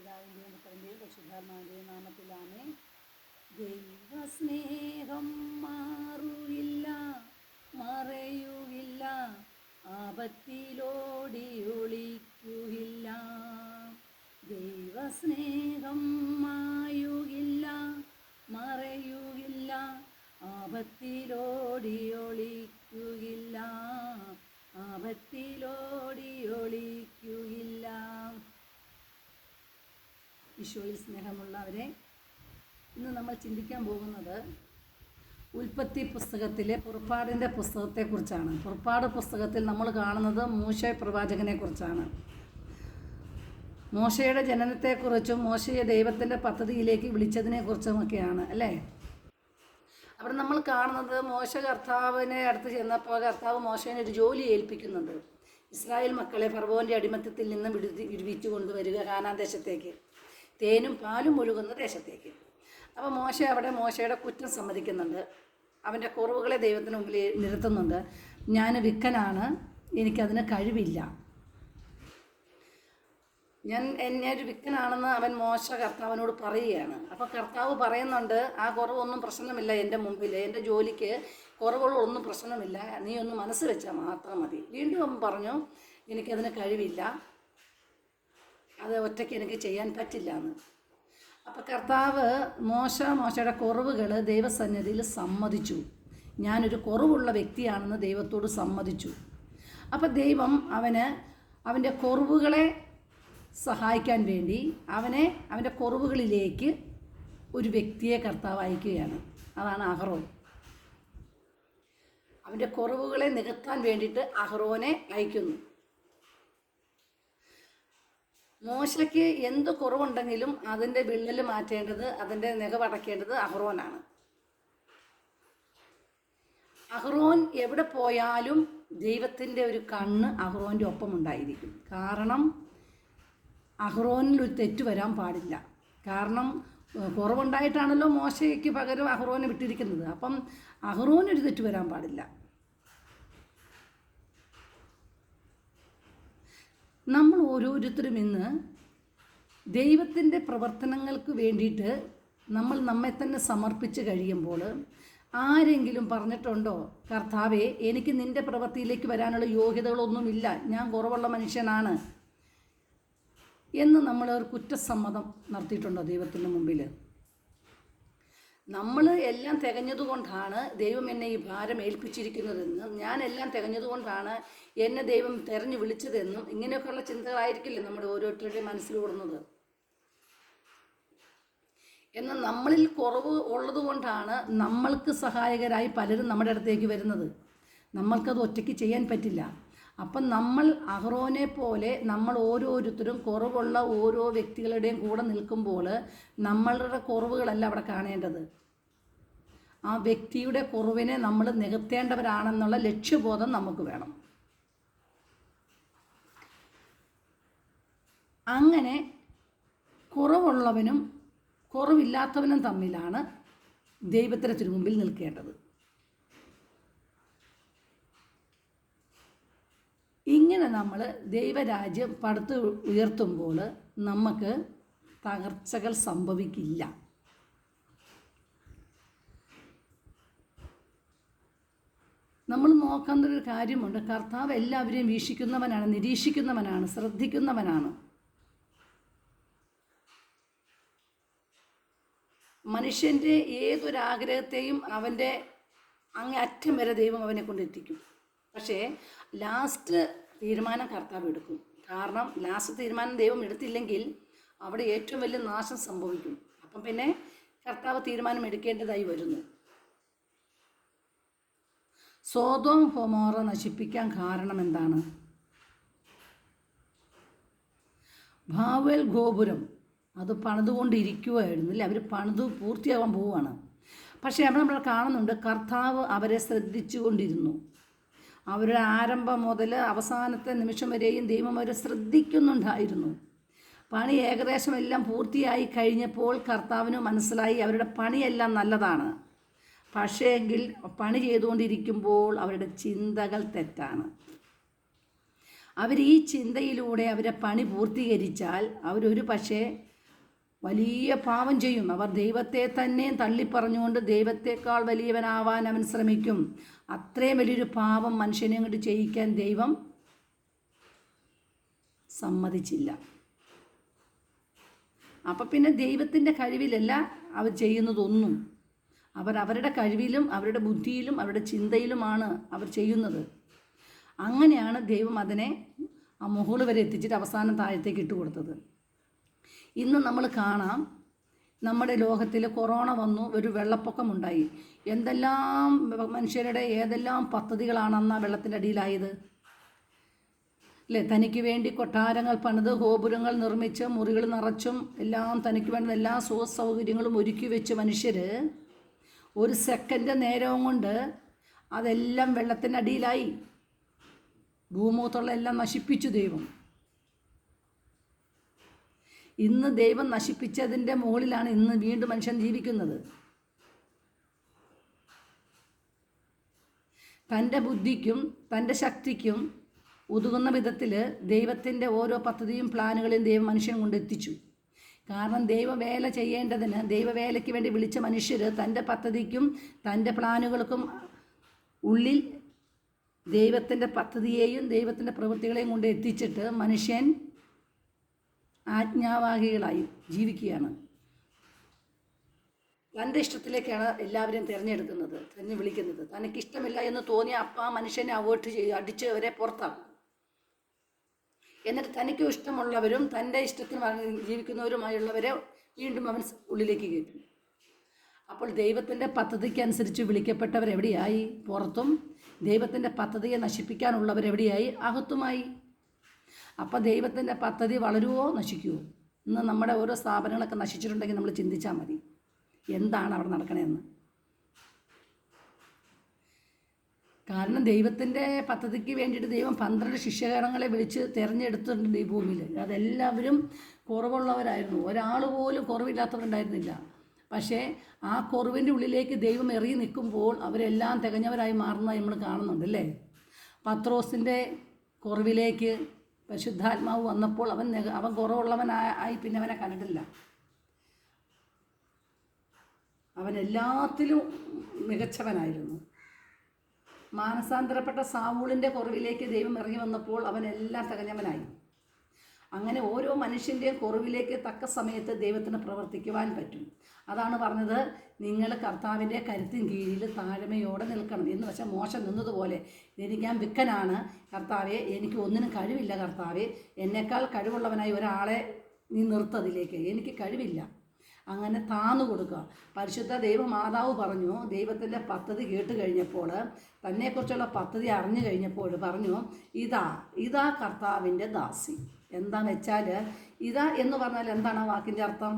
പിതാവിന്റെയും പുത്രന്റെയും പരിശുദ്ധാത്മാവിന്റെയും നാമത്തിലാണ് ദൈവസ്നേഹം ആപത്തിലോടി ദൈവസ്നേഹം മായുകില്ല സ്നേഹമുള്ളവരെ ഇന്ന് നമ്മൾ ചിന്തിക്കാൻ പോകുന്നത് ഉൽപ്പത്തി പുസ്തകത്തിലെ പുറപ്പാടിന്റെ പുസ്തകത്തെക്കുറിച്ചാണ്. പുറപ്പാട് പുസ്തകത്തിൽ നമ്മൾ കാണുന്നത് മൂശ പ്രവാചകനെ കുറിച്ചാണ്. മോശയുടെ ജനനത്തെക്കുറിച്ചും മോശയെ ദൈവത്തിന്റെ പദ്ധതിയിലേക്ക് വിളിച്ചതിനെക്കുറിച്ചുമൊക്കെയാണ് അല്ലേ? അവിടെ നമ്മൾ കാണുന്നത് മോശ കർത്താവിനെ അടുത്ത് ചെന്നപ്പോൾ കർത്താവ് മോശനെ ഒരു ജോലി ഏൽപ്പിക്കുന്നുണ്ട്. ഇസ്രായേൽ മക്കളെ ഫർവോന്റെ അടിമത്തത്തിൽ നിന്ന് വിടുതി വിടുവിച്ചു കൊണ്ടുവരിക കാനാൻ ദേശത്തേക്ക്. തേനും പാലും ഒഴുകുന്ന ദേശത്തേക്ക്. അപ്പോൾ മോശ അവിടെ മോശയുടെ കുറ്റം സമ്മതിക്കുന്നുണ്ട്. അവന്റെ കുറവുകളെ ദൈവത്തിന് മുമ്പിൽ നിരത്തുന്നുണ്ട്. ഞാൻ വിക്കനാണ്. എനിക്കതിന് കഴിവില്ല. ഞാൻ എന്നെ ഒരു വിക്കനാണെന്ന് അവൻ മോശ കർത്താവിനോട് പറയുകയാണ്. അപ്പോൾ കർത്താവ് പറയുന്നുണ്ട് ആ കുറവൊന്നും പ്രശ്നമില്ല എന്റെ മുമ്പിൽ. എന്റെ ജോലിക്ക് കുറവുകളൊന്നും പ്രശ്നമില്ല. നീ ഒന്ന് മനസ്സ് വെച്ചാൽ മാത്രം മതി. വീണ്ടും അവൻ പറഞ്ഞു എനിക്കതിന് കഴിവില്ല. അത് ഒറ്റയ്ക്ക് എനിക്ക് ചെയ്യാൻ പറ്റില്ല എന്ന് അപ്പോൾ കർത്താവ് മോശ മോശയുടെ കുറവുകൾ ദൈവസന്നിധിയിൽ സമ്മതിച്ചു. ഞാനൊരു കുറവുള്ള വ്യക്തിയാണെന്ന് ദൈവത്തോട് സമ്മതിച്ചു. അപ്പോൾ ദൈവം അവന് അവന്റെ കുറവുകളെ സഹായിക്കാൻ വേണ്ടി അവനെ അവന്റെ കുറവുകളിലേക്ക് ഒരു വ്യക്തിയെ കർത്താവ് അയക്കുകയാണ്. അതാണ് അഹ്റോൻ അവന്റെ കുറവുകളെ നികത്താൻ വേണ്ടിയിട്ട് അഹ്റോനെ അയക്കുന്നു. മോശയ്ക്ക് എന്ത് കുറവുണ്ടെങ്കിലും അതിന്റെ വിള്ളൽ മാറ്റേണ്ടത് അതിന്റെ നികവടക്കേണ്ടത് അഹ്റോനാണ്. അഹ്റോൻ എവിടെ പോയാലും ദൈവത്തിന്റെ ഒരു കണ്ണ് അഹ്റോന്റെ ഒപ്പം ഉണ്ടായിരിക്കും കാരണം അഹ്റോനിൽ ഒരു തെറ്റ് വരാൻ പാടില്ല. കാരണം കുറവുണ്ടായിട്ടാണല്ലോ മോശയ്ക്ക് പകരം അഹ്റോനെ വിട്ടിരിക്കുന്നത്. അപ്പം അഹ്റോനൊരു തെറ്റ് വരാൻ പാടില്ല. നമ്മൾ ഓരോരുത്തരും ഇന്ന് ദൈവത്തിന്റെ പ്രവർത്തനങ്ങൾക്ക് വേണ്ടിയിട്ട് നമ്മൾ നമ്മെ തന്നെ സമർപ്പിച്ച് കഴിയുമ്പോൾ ആരെങ്കിലും പറഞ്ഞിട്ടുണ്ടോ കർത്താവേ എനിക്ക് നിന്റെ പ്രവൃത്തിയിലേക്ക് വരാനുള്ള യോഗ്യതകളൊന്നുമില്ല ഞാൻ കുറവുള്ള മനുഷ്യനാണ് എന്ന് നമ്മൾ ഒരു കുറ്റസമ്മതം നടത്തിയിട്ടുണ്ടോ ദൈവത്തിന്റെ മുമ്പിൽ? നമ്മൾ എല്ലാം തികഞ്ഞതുകൊണ്ടാണ് ദൈവം എന്നെ ഈ ഭാരം ഏൽപ്പിച്ചിരിക്കുന്നതെന്നും ഞാൻ എല്ലാം തികഞ്ഞതുകൊണ്ടാണ് എന്നെ ദൈവം തെരഞ്ഞു വിളിച്ചതെന്നും ഇങ്ങനെയൊക്കെയുള്ള ചിന്തകളായിരിക്കില്ലേ നമ്മുടെ ഓരോരുത്തരുടെയും മനസ്സിൽ ഓടുന്നത്. എന്നാൽ നമ്മളിൽ കുറവ് ഉള്ളതുകൊണ്ടാണ് നമ്മൾക്ക് സഹായകരായി പലരും നമ്മുടെ അടുത്തേക്ക് വരുന്നത്. നമ്മൾക്കത് ഒറ്റയ്ക്ക് ചെയ്യാൻ പറ്റില്ല. അപ്പം നമ്മൾ അഹ്റോനെ പോലെ നമ്മൾ ഓരോരുത്തരും കുറവുള്ള ഓരോ വ്യക്തികളുടെയും കൂടെ നിൽക്കുമ്പോൾ നമ്മളുടെ കുറവുകളല്ല അവിടെ കാണേണ്ടത്. ആ വ്യക്തിയുടെ കുറവിനെ നമ്മൾ നികത്തേണ്ടവരാണെന്നുള്ള ലക്ഷ്യബോധം നമുക്ക് വേണം. അങ്ങനെ കുറവുള്ളവനും കുറവില്ലാത്തവനും തമ്മിലാണ് ദൈവത്തിന് തിരുമുമ്പിൽ നിൽക്കേണ്ടത്. ഇങ്ങനെ നമ്മൾ ദൈവരാജ്യം പടുത്തു ഉയർത്തുമ്പോൾ നമുക്ക് തകർച്ചകൾ സംഭവിക്കില്ല. നമ്മൾ നോക്കേണ്ട ഒരു കാര്യമുണ്ട്. കർത്താവ് എല്ലാവരെയും വീക്ഷിക്കുന്നവനാണ് നിരീക്ഷിക്കുന്നവനാണ് ശ്രദ്ധിക്കുന്നവനാണ്. മനുഷ്യന്റെ ഏതൊരാഗ്രഹത്തെയും അവന്റെ അങ്ങേ അറ്റം വരെ ദൈവം അവനെ കൊണ്ടെത്തിക്കും. പക്ഷേ ലാസ്റ്റ് തീരുമാനം കർത്താവ് എടുക്കും. കാരണം ലാസ്റ്റ് തീരുമാനം ദൈവം എടുത്തില്ലെങ്കിൽ അവിടെ ഏറ്റവും വലിയ നാശം സംഭവിക്കും. അപ്പം പിന്നെ കർത്താവ് തീരുമാനം എടുക്കേണ്ടതായി വരുന്നു. സോതോം ഹോമോറ നശിപ്പിക്കാൻ കാരണം എന്താണ്? ഭാവൽ ഗോപുരം. അത് പണിതുകൊണ്ടിരിക്കുകയായിരുന്നു അല്ലേ? അവർ പണിത് പൂർത്തിയാവാൻ പോവുകയാണ്. പക്ഷേ അവിടെ നമ്മൾ കാണുന്നുണ്ട് കർത്താവ് അവരെ ശ്രദ്ധിച്ചുകൊണ്ടിരുന്നു. അവരുടെ ആരംഭം മുതൽ അവസാനത്തെ നിമിഷം വരെയും ദൈവം അവരെ ശ്രദ്ധിക്കുന്നുണ്ടായിരുന്നു. പണി ഏകദേശം എല്ലാം പൂർത്തിയായി കഴിഞ്ഞപ്പോൾ കർത്താവിന് മനസ്സിലായി അവരുടെ പണിയെല്ലാം നല്ലതാണ്. പക്ഷേ എങ്കിൽ പണി ചെയ്തുകൊണ്ടിരിക്കുമ്പോൾ അവരുടെ ചിന്തകൾ തെറ്റാണ്. അവർ ഈ ചിന്തയിലൂടെ അവരെ പണി പൂർത്തീകരിച്ചാൽ അവരൊരു പക്ഷേ വലിയ പാപം ചെയ്യും. അവർ ദൈവത്തെ തന്നെ തള്ളിപ്പറഞ്ഞുകൊണ്ട് ദൈവത്തെക്കാൾ വലിയവനാവാൻ അവൻ ശ്രമിക്കും. അത്രയും വലിയൊരു പാപം മനുഷ്യനെ അങ്ങോട്ട് ചെയ്യിക്കാൻ ദൈവം സമ്മതിച്ചില്ല. അപ്പം പിന്നെ ദൈവത്തിന്റെ കഴിവിലല്ല അവർ ചെയ്യുന്നതൊന്നും. അവർ അവരുടെ കഴിവിലും അവരുടെ ബുദ്ധിയിലും അവരുടെ ചിന്തയിലുമാണ് അവർ ചെയ്യുന്നത്. അങ്ങനെയാണ് ദൈവം അതിനെ ആ മുകളിൽ വരെ എത്തിച്ചിട്ട് അവസാനം താഴത്തേക്ക് ഇട്ട് കൊടുത്തത് ഇന്ന് നമ്മൾ കാണാം നമ്മുടെ ലോകത്തിൽ കൊറോണ വന്നു ഒരു വെള്ളപ്പൊക്കമുണ്ടായി. എന്തെല്ലാം മനുഷ്യരുടെ ഏതെല്ലാം പദ്ധതികളാണ് അന്ന് ആ വെള്ളത്തിന്റെ അടിയിലായത്? അല്ലേ? തനിക്ക് വേണ്ടി കൊട്ടാരങ്ങൾ പണിത് ഗോപുരങ്ങൾ നിർമ്മിച്ച് മുറികൾ നിറച്ചും എല്ലാം തനിക്ക് വേണ്ട എല്ലാ സുഖ സൗകര്യങ്ങളും ഒരുക്കി വെച്ച് മനുഷ്യർ ഒരു സെക്കൻഡ് നേരവും കൊണ്ട് അതെല്ലാം വെള്ളത്തിന്റെ അടിയിലായി. ഭൂമുഖത്തുള്ള എല്ലാം നശിപ്പിച്ചു ദൈവം. ഇന്ന് ദൈവം നശിപ്പിച്ചതിന്റെ മുകളിലാണ് ഇന്ന് വീണ്ടും മനുഷ്യൻ ജീവിക്കുന്നത്. തന്റെ ബുദ്ധിക്കും തന്റെ ശക്തിക്കും ഉതുകുന്ന വിധത്തിൽ ദൈവത്തിന്റെ ഓരോ പദ്ധതിയും പ്ലാനുകളെയും ദൈവം മനുഷ്യൻ കൊണ്ടെത്തിച്ചു. കാരണം ദൈവവേല ചെയ്യേണ്ടതിന് ദൈവവേലയ്ക്ക് വേണ്ടി വിളിച്ച മനുഷ്യർ തന്റെ പദ്ധതിക്കും തന്റെ പ്ലാനുകൾക്കും ഉള്ളിൽ ദൈവത്തിന്റെ പദ്ധതിയെയും ദൈവത്തിന്റെ പ്രവൃത്തികളെയും കൊണ്ട് എത്തിച്ചിട്ട് മനുഷ്യൻ ആജ്ഞാവാഹികളായി ജീവിക്കുകയാണ്. തന്റെ ഇഷ്ടത്തിലേക്കാണ് എല്ലാവരെയും തിരഞ്ഞെടുക്കുന്നത് തിരഞ്ഞു വിളിക്കുന്നത്. തനിക്ക് ഇഷ്ടമില്ല എന്ന് തോന്നിയ അപ്പം ആ മനുഷ്യനെ അവോട്ട് ചെയ്ത് അടിച്ച് അവരെ പുറത്താക്കും. എന്നിട്ട് തനിക്കും ഇഷ്ടമുള്ളവരും തന്റെ ഇഷ്ടത്തിന് ജീവിക്കുന്നവരുമായുള്ളവരെ വീണ്ടും അവൻ ഉള്ളിലേക്ക് കയറ്റും. അപ്പോൾ ദൈവത്തിന്റെ പദ്ധതിക്കനുസരിച്ച് വിളിക്കപ്പെട്ടവർ എവിടെയായി പുറത്തും. ദൈവത്തിന്റെ പദ്ധതിയെ നശിപ്പിക്കാനുള്ളവരെവിടെയായി? അകത്തുമായി അപ്പോൾ ദൈവത്തിന്റെ പദ്ധതി വളരുവോ നശിക്കുവോ? ഇന്ന് നമ്മുടെ ഓരോ സ്ഥാപനങ്ങളൊക്കെ നശിച്ചിട്ടുണ്ടെങ്കിൽ നമ്മൾ ചിന്തിച്ചാൽ മതി. എന്താണ് അവിടെ നടക്കണതെന്ന് കാരണം ദൈവത്തിന്റെ പദ്ധതിക്ക് വേണ്ടിയിട്ട് ദൈവം പന്ത്രണ്ട് ശിഷ്യഗണങ്ങളെ വിളിച്ച് തിരഞ്ഞെടുത്തിട്ടുണ്ട് ഈ ഭൂമിയിൽ അതെല്ലാവരും കുറവുള്ളവരായിരുന്നു. ഒരാൾ പോലും കുറവില്ലാത്തവരുണ്ടായിരുന്നില്ല. പക്ഷേ ആ കുറവിന്റെ ഉള്ളിലേക്ക് ദൈവം എറിയി നിൽക്കുമ്പോൾ അവരെല്ലാം തികഞ്ഞവരായി മാറുന്നതായി നമ്മൾ കാണുന്നുണ്ട് അല്ലേ? പത്രോസിന്റെ കുറവിലേക്ക് പരിശുദ്ധാത്മാവ് വന്നപ്പോൾ അവൻ അവൻ കുറവുള്ളവനായി പിന്നെ അവനെ കണ്ടിട്ടില്ല. അവൻ എല്ലാത്തിലും മികച്ചവനായിരുന്നു. മാനസാന്തരപ്പെട്ട സാവൂളിന്റെ കുറവിലേക്ക് ദൈവം ഇറങ്ങി വന്നപ്പോൾ അവൻ എല്ലാം തികഞ്ഞവനായി. അങ്ങനെ ഓരോ മനുഷ്യന്റെയും കുറവിലേക്ക് തക്ക സമയത്ത് ദൈവത്തിന് പ്രവർത്തിക്കുവാൻ പറ്റും. അതാണ് പറഞ്ഞത് നിങ്ങൾ കർത്താവിന്റെ കരുത്തിൻ കീഴിൽ താഴ്മയോടെ നിൽക്കണം. എന്ന് വെച്ചാൽ മോശം നിന്നതുപോലെ എനിക്ക് ഞാൻ വിക്കനാണ് കർത്താവെ എനിക്ക് ഒന്നിനും കഴിവില്ല കർത്താവെ. എന്നേക്കാൾ കഴിവുള്ളവനായി ഒരാളെ നീ നിർത്തതിലേക്ക് എനിക്ക് കഴിവില്ല. അങ്ങനെ താന്നു കൊടുക്കുക. പരിശുദ്ധ ദൈവമാതാവ് പറഞ്ഞു ദൈവത്തിന്റെ പദ്ധതി കേട്ട് കഴിഞ്ഞപ്പോൾ തന്നെക്കുറിച്ചുള്ള പദ്ധതി അറിഞ്ഞു കഴിഞ്ഞപ്പോൾ പറഞ്ഞു ഇതാ ഇതാ കർത്താവിന്റെ ദാസി. എന്താന്ന് വെച്ചാൽ ഇതാ എന്ന് പറഞ്ഞാൽ എന്താണ് ആ വാക്കിന്റെ അർത്ഥം?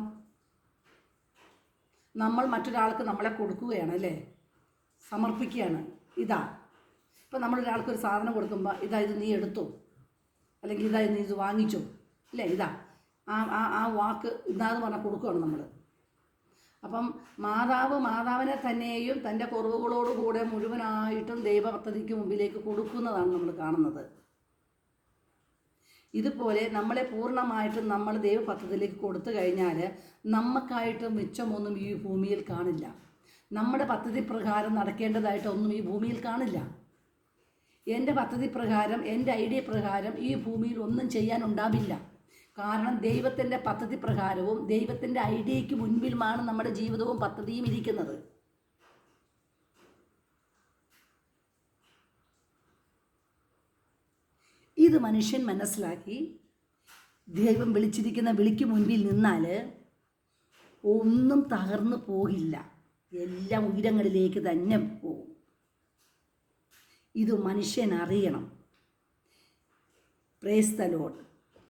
നമ്മൾ മറ്റൊരാൾക്ക് നമ്മളെ കൊടുക്കുകയാണ് അല്ലേ? സമർപ്പിക്കുകയാണ്. ഇതാ. ഇപ്പം നമ്മൾ ഒരാൾക്ക് ഒരു സാധനം കൊടുക്കുമ്പോൾ ഇതാ ഇത് നീ എടുത്തു? അല്ലെങ്കിൽ ഇതാ നീ ഇത് വാങ്ങിച്ചു? അല്ലേ? ഇതാ. ആ ആ ആ വാക്ക് ഇതാന്ന് പറഞ്ഞാൽ കൊടുക്കുകയാണ് നമ്മൾ. അപ്പം മാതാവ് മാതാവിനെ തന്നെയും തന്റെ കുറവുകളോടുകൂടെ മുഴുവനായിട്ടും ദൈവ പദ്ധതിക്ക് മുമ്പിലേക്ക് കൊടുക്കുന്നതാണ് നമ്മൾ കാണുന്നത്. ഇതുപോലെ നമ്മളെ പൂർണമായിട്ടും നമ്മൾ ദൈവ പദ്ധതിയിലേക്ക് കൊടുത്തു കഴിഞ്ഞാൽ നമുക്കായിട്ട് മിച്ചമൊന്നും ഈ ഭൂമിയിൽ കാണില്ല. നമ്മുടെ പദ്ധതി പ്രകാരം നടക്കേണ്ടതായിട്ടൊന്നും ഈ ഭൂമിയിൽ കാണില്ല. എന്റെ പദ്ധതി പ്രകാരം എന്റെ ഐഡിയ പ്രകാരം ഈ ഭൂമിയിൽ ഒന്നും ചെയ്യാനുണ്ടാവില്ല കാരണം ദൈവത്തിന്റെ പദ്ധതി പ്രകാരവും ദൈവത്തിന്റെ ഐഡിയയ്ക്ക് മുൻപിലുമാണ് നമ്മുടെ ജീവിതവും പദ്ധതിയും ഇരിക്കുന്നത്. ഇത് മനുഷ്യൻ മനസ്സിലാക്കി? ദൈവം വിളിച്ചിരിക്കുന്ന വിളിക്ക് മുൻപിൽ നിന്നാൽ ഒന്നും തകർന്നു പോകില്ല. എല്ലാം ഉയരങ്ങളിലേക്ക് തന്നെ പോകും. ഇത് മനുഷ്യൻ അറിയണം. പ്രേസ്തലോട്ട്